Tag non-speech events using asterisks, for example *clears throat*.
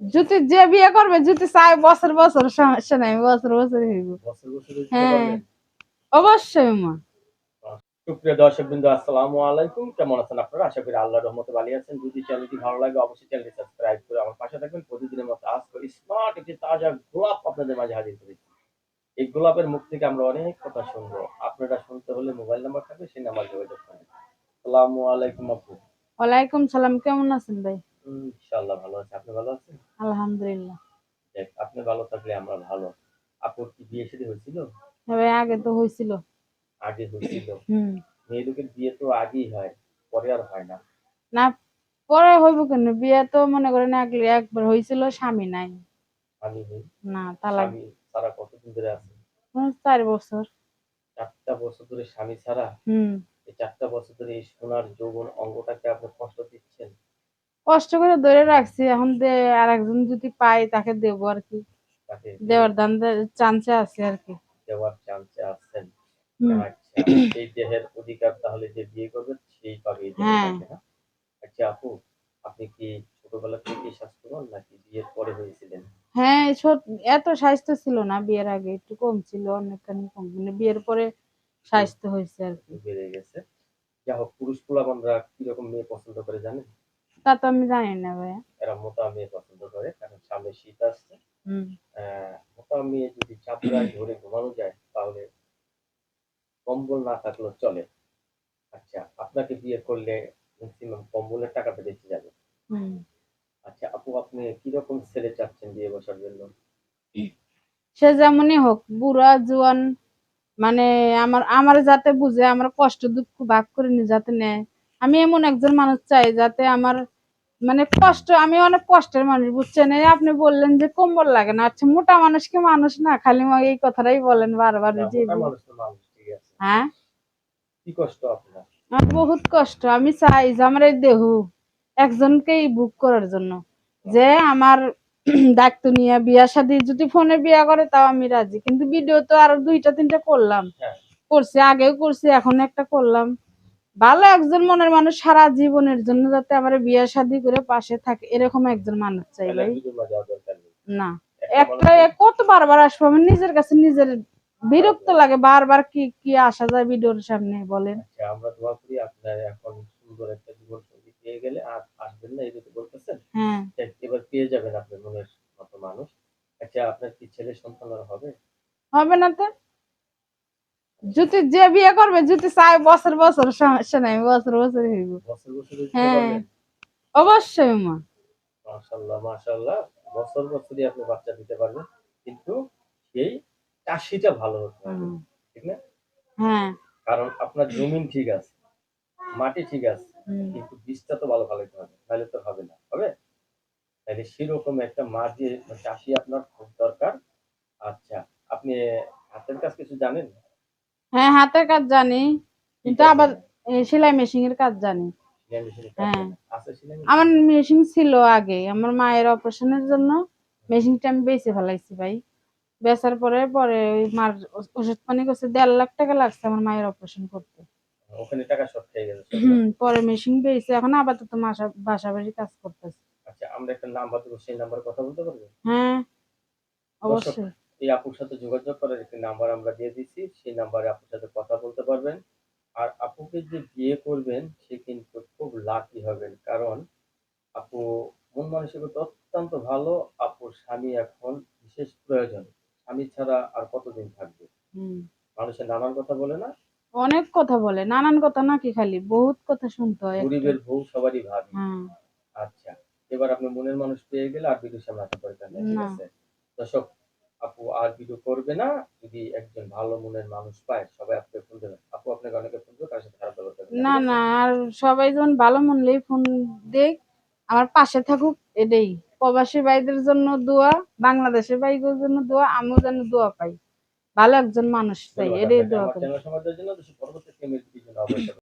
যদি যে বিয়ে করবে যদি চাই বছর বছর সমস্যা নাই বছর বছর হইব হ্যাঁ। অবশ্যই মা। সুপ্রিয় দর্শক বিন্দু আসসালামু আলাইকুম। কেমন আছেন আপনারা? আশা করি আল্লাহর রহমতে ভালো আছেন। যদি চ্যানেলটি ভালো লাগে অবশ্যই চ্যানেলটি সাবস্ক্রাইব করে আমার পাশে থাকবেন। প্রতিদিনের মতো আজ করে স্মার্ট একটি তাজা গোলাপ আপনাদের মাঝে হাজির করেছি এই গোলাপের মুখ থেকে আমরা অনেক কথা শুনব। আপনারা শুনতে হলে মোবাইল নাম্বার থাকবে সেই নাম্বার যোগাযোগ করবেন আসসালামু আলাইকুম আপু। ওয়ালাইকুম সালাম কেমন আছেন ভাই? ইনশাআল্লাহ ভালো আছে। আপনি ভালো আছেন? আলহামদুলিল্লাহ। যাক, আপনি ভালো থাকলে আমরা ভালো। আপুর কি বিয়ে শাদী হয়েছিল? তবে আগে তো হয়েছিল। আগে হয়েছিল। *coughs* হুম। মেয়ে লোকের বিয়ে তো আগেই হয় পরে আর হয় না। না পরে হইব কেন? বিয়ে তো মনে করেন এক- একবার হয়েছিল স্বামী নাই। আমি নেই? না তালাক। স্বামী ছাড়া কতদিন ধরে আছে? চার বছর। চারটা বছর ধরে স্বামী ছাড়া? হুম। এই চারটা বছর ধরে এই সোনার যৌবন অঙ্গটাকে আপনি কষ্ট দিচ্ছেন? কষ্ট করে ধরে রাখছি। এখন আর একজন যদি পাই তাকে দেবো আর কি। দেওয়ার দান চান্সে আছে আর কি। দেওয়ার চান্সে আছেন। আচ্ছা সেই দেহের অধিকার তাহলে যে বিয়ে করবে সেই পাবে হ্যাঁ। আচ্ছা আপু আপনি কি ছোটবেলা থেকে স্বাস্থ্যবান নাকি বিয়ের পরে হয়েছিলেন? হ্যাঁ ছোট এত স্বাস্থ্য ছিল না বিয়ের আগে একটু কম ছিল অনেকখানি কম। মানে বিয়ের পরে স্বাস্থ্য হয়েছে আর কি। বেড়ে গেছে। যা হোক পুরুষ পোলাপানরা কীরকম মেয়ে পছন্দ করে জানেন? তা তো আমি জানি না ভাইয়া। এরা মোটা মেয়ে পছন্দ করে কারণ সামনে শীত আসছে। হুম। মোটা মেয়ে যদি চাপড়ায় ধরে ঘুমানো যায় তাহলে কম্বল না থাকলেও চলে। আচ্ছা আপনাকে বিয়ে করলে ম্যাক্সিমাম কম্বলের টাকাটা বেঁচে যাবে। হুম। আচ্ছা আপু আপনি কীরকম ছেলে চাচ্ছেন বিয়ে বসার জন্য? সে যেমনই হোক বুড়া জোয়ান মানে আমার আমার যাতে বুঝে আমার কষ্ট দুঃখ ভাগ করে নি যাতে নেয়। আমি এমন একজন মানুষ চাই যাতে আমার মানে কষ্ট আমি অনেক কষ্টের মানুষ বুঝছেন? এই আপনি বললেন যে কম্বল লাগে না। আচ্ছা মোটা মানুষ কি মানুষ না? খালি এই কথাটাই বলেন বারবার যে হ্যাঁ? আমার বহুত কষ্ট। আমি চাই যে আমার এই দেহ একজনকেই বুক করার জন্য। যে আমার *clears throat* দায়িত্ব নিয়ে বিয়া শাদি যদি ফোনে বিয়া করে তাও আমি রাজি। কিন্তু ভিডিও তো আরও দুইটা তিনটা করলাম। হ্যাঁ। করছি আগেও করছি এখন একটা করলাম। ভালো একজন মনের মানুষ সারা জীবনের জন্য যাতে আমার বিয়ে শাদি করে পাশে থাকে এরকম একজন মানুষ চাই ভাই। না। একটা কত বারবার আসব? আমি নিজের কাছে নিজের বিরক্ত লাগে। বারবার কি কি আসা যায় ভিডিওর সামনে বলেন। আচ্ছা আমরা দোয়া করি আপনার এখন সুন্দর একটা জীবন সঙ্গী পেয়ে গেলে আর আসবেন না এই যদি বলতেছেন। হ্যাঁ। এবার পেয়ে যাবেন আপনার মনের মতো মানুষ। আচ্ছা আপনার কি ছেলে সন্তান হবে? হবে না তো। যদি যে বিয়ে করবে যদি চাই বছর বছর সমস্যা নাই বছর বছর হইব। হ্যাঁ। অবশ্যই মা। মাশাল্লাহ মাশাল্লাহ বছর বছরই আপনি বাচ্চা দিতে পারবেন কিন্তু সেই চাষিটা ভালো হতে হবে ঠিক না? হ্যাঁ। কারণ আপনার জমিন ঠিক আছে মাটি ঠিক আছে কিন্তু বীজটা তো ভালো ভালো হবে তাহলে তো হবে না হবে? তাহলে সেরকম একটা মাটি চাষি আপনার খুব দরকার। আচ্ছা আপনি হাতের কাজ কিছু জানেন? হ্যাঁ হাতের কাজ জানি কিন্তু আবার সেলাই মেশিন এর কাজ জানি। হ্যাঁ। আমার মেশিন ছিল আগে আমার মায়ের অপারেশনের জন্য মেশিনটা আমি বেঁচে ফেলাইছি ভাই। বেচার পরে পরে ওই মার ওষুধ পানি করছে দেড় লাখ টাকা লাগছে আমার মায়ের অপারেশন করতে। ওখানে টাকা শর্ট খেয়ে গেছে হুম, পরে মেশিন পেয়েছে এখন আপাতত মাসা বাসা বাড়ি কাজ করতেছে। আচ্ছা আমরা একটা নাম্বার দেবো সেই নাম্বারে কথা বলতে পারবেন হ্যাঁ অবশ্যই। এই আপুর সাথে যোগাযোগ করার একটি নাম্বার আমরা দিয়ে দিচ্ছি সেই নাম্বারে আপুর সাথে কথা বলতে পারবেন। আর আপুকে যে বিয়ে করবেন সে কিন্তু খুব লাকি হবেন। কারণ আপু মন মানসিকতা অত্যন্ত ভালো। আপুর স্বামী এখন বিশেষ প্রয়োজন। স্বামী ছাড়া আর কতদিন থাকবে? মানুষের নানান কথা বলে না? অনেক কথা বলে। নানান কথা নাকি খালি? বহুত কথা শুনতে হয়। গরিবের বউ সবারই ভাবি। হ্যাঁ। আচ্ছা। এবার আপনি মনের মানুষ পেয়ে গেলে আর ভিডিও মাথা নেই ঠিক না। আছে। দর্শক আপু আর ভিডিও করবে না। যদি একজন ভালো মনের মানুষ পায় সবাই আপনাকে ফোন দেবেন আপু আপনাকে অনেকে ফোন দেবে তার সাথে খারাপ ব্যবহার করবেন না না আর সবাই যখন ভালো মন মনলেই ফোন দেখ আমার পাশে থাকুক এটাই। প্রবাসী ভাইদের জন্য দোয়া বাংলাদেশের ভাইদের জন্য দোয়া আমিও যেন দোয়া পাই। ভালো একজন মানুষ চাই এটাই দোয়া করি।